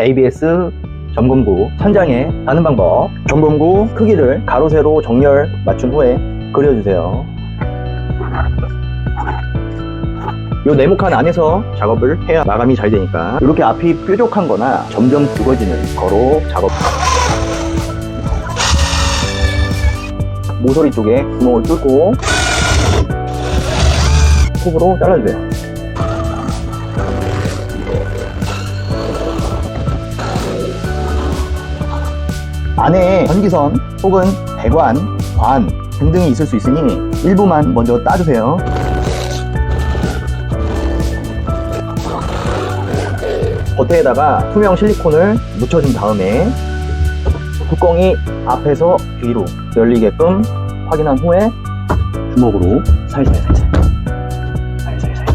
ABS 점검구 천장에 다는 방법. 점검구 크기를 가로 세로 정렬 맞춘 후에 그려주세요. 요 네모칸 안에서 작업을 해야 마감이 잘 되니까. 이렇게 앞이 뾰족한 거나 점점 굵어지는 거로 작업. 모서리 쪽에 구멍을 뚫고 톱으로 잘라주세요 안에 전기선 혹은 배관, 관 등등이 있을 수 있으니 일부만 먼저 따주세요. 겉에다가 투명 실리콘을 묻혀준 다음에 뚜껑이 앞에서 뒤로 열리게끔 확인한 후에 주먹으로 살살 살살 살살살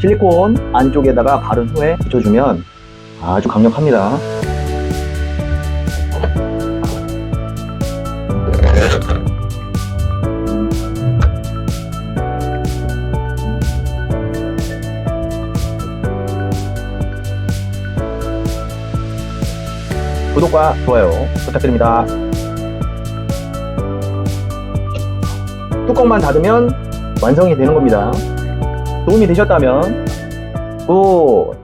실리콘 안쪽에다가 바른 후에 붙여주면 아주 강력합니다. 구독과 좋아요 부탁드립니다. 뚜껑만 닫으면 완성이 되는 겁니다. 도움이 되셨다면 굿!